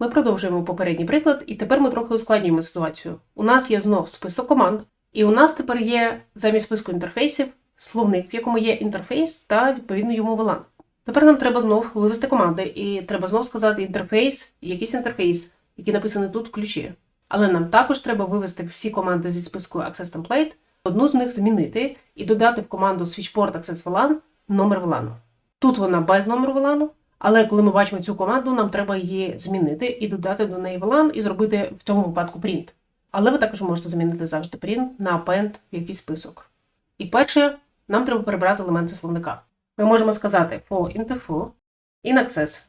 Ми продовжуємо попередній приклад, і тепер ми трохи ускладнюємо ситуацію. У нас є знов список команд, і у нас тепер є замість списку інтерфейсів словник, в якому є інтерфейс та відповідно йому VLAN. Тепер нам треба знов вивести команди, і треба знов сказати інтерфейс, якийсь інтерфейс, який написаний тут в ключі. Але нам також треба вивести всі команди зі списку Access Template, одну з них змінити і додати в команду switchport Access VLAN номер VLAN. Тут вона без номеру VLAN, але коли ми бачимо цю команду, нам треба її змінити і додати до неї VLAN і зробити в цьому випадку print. Але ви також можете змінити завжди print на append в якийсь список. І перше, нам треба перебрати елементи словника. Ми можемо сказати for interfo in access.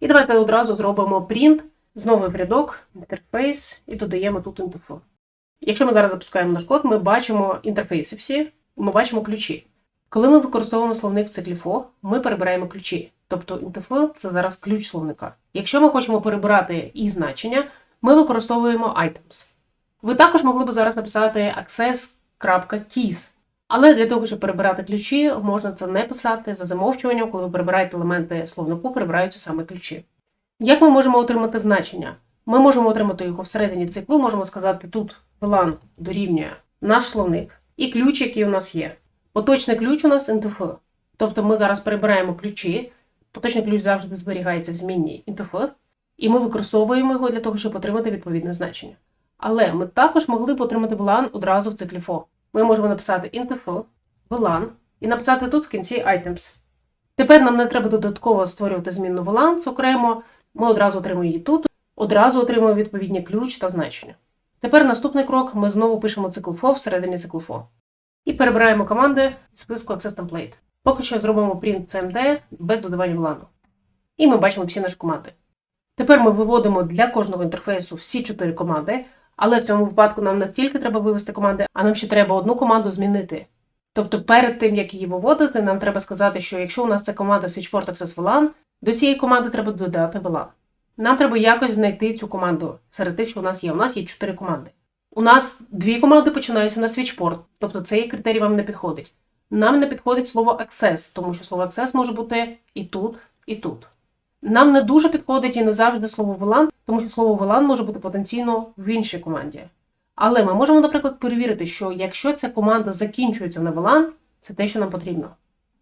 І давайте одразу зробимо print, знову в рядок, інтерфейс, і додаємо тут interfo. Якщо ми зараз запускаємо наш код, ми бачимо інтерфейси всі, ми бачимо ключі. Коли ми використовуємо словник в циклі for, ми перебираємо ключі. Тобто interfo – це зараз ключ словника. Якщо ми хочемо перебирати і значення, ми використовуємо items. Ви також могли б зараз написати access.keys. Але для того, щоб перебирати ключі, можна це не писати за замовчуванням, коли ви перебираєте елементи словнику, перебираються саме ключі. Як ми можемо отримати значення? Ми можемо отримати його всередині циклу, можемо сказати тут VLAN дорівнює наш словник і ключ, який у нас є. Поточний ключ у нас INTF. Тобто ми зараз перебираємо ключі, поточний ключ завжди зберігається в змінній INTF, і ми використовуємо його для того, щоб отримати відповідне значення. Але ми також могли б отримати VLAN одразу в циклі for. Ми можемо написати INTF, VLAN і написати тут в кінці items. Тепер нам не треба додатково створювати змінну VLAN окремо. Ми одразу отримуємо її тут, одразу отримуємо відповідні ключ та значення. Тепер наступний крок ми знову пишемо цикл for всередині циклу for. І перебираємо команди з списку Access Template. Поки що зробимо print cmd без додавання VLAN. І ми бачимо всі наші команди. Тепер ми виводимо для кожного інтерфейсу всі чотири команди, але в цьому випадку нам не тільки треба вивести команди, а нам ще треба одну команду змінити. Тобто перед тим, як її виводити, нам треба сказати, що якщо у нас це команда switchport access VLAN, до цієї команди треба додати VLAN. Нам треба якось знайти цю команду серед тих, що у нас є. У нас є чотири команди. У нас дві команди починаються на switchport, тобто цей критерій вам не підходить. Нам не підходить слово access, тому що слово access може бути і тут, і тут. Нам не дуже підходить і не завжди слово VLAN, тому що слово VLAN може бути потенційно в іншій команді. Але ми можемо, наприклад, перевірити, що якщо ця команда закінчується на VLAN, це те, що нам потрібно.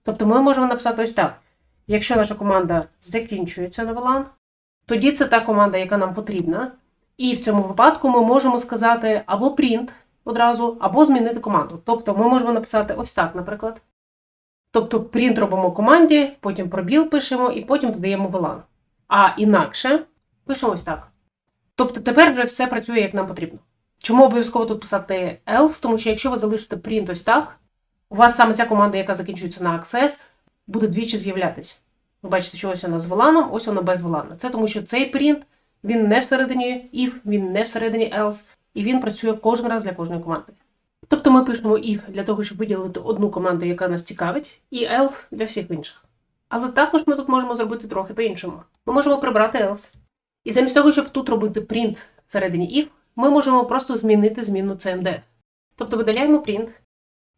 Тобто ми можемо написати ось так: якщо наша команда закінчується на VLAN, тоді це та команда, яка нам потрібна. І в цьому випадку ми можемо сказати або print одразу, або змінити команду. Тобто ми можемо написати ось так, наприклад. Тобто print робимо команді, потім пробіл пишемо і потім додаємо VLAN. А інакше пишемо ось так. Тобто тепер вже все працює, як нам потрібно. Чому обов'язково тут писати else? Тому що якщо ви залишите print ось так, у вас саме ця команда, яка закінчується на access, буде двічі з'являтись. Ви бачите, що ось вона з VLAN, ось вона без VLAN. Це тому, що цей print він не всередині if, він не всередині else, і він працює кожен раз для кожної команди. Тобто ми пишемо if для того, щоб виділити одну команду, яка нас цікавить, і else для всіх інших. Але також ми тут можемо зробити трохи по-іншому. Ми можемо прибрати else. І замість того, щоб тут робити print всередині if, ми можемо просто змінити змінну cmd. Тобто видаляємо print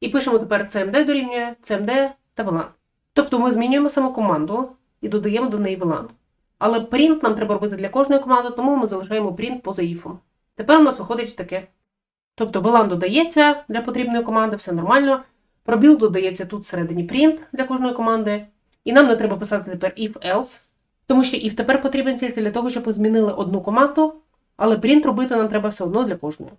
і пишемо тепер cmd дорівнює cmd та VLAN. Тобто ми змінюємо саму команду і додаємо до неї VLAN. Але print нам треба робити для кожної команди, тому ми залишаємо print поза if. Тепер у нас виходить таке. Тобто VLAN додається для потрібної команди, все нормально. Пробіл додається тут всередині print для кожної команди. І нам не треба писати тепер if else, тому що if тепер потрібен тільки для того, щоб ми змінили одну команду, але print робити нам треба все одно для кожної.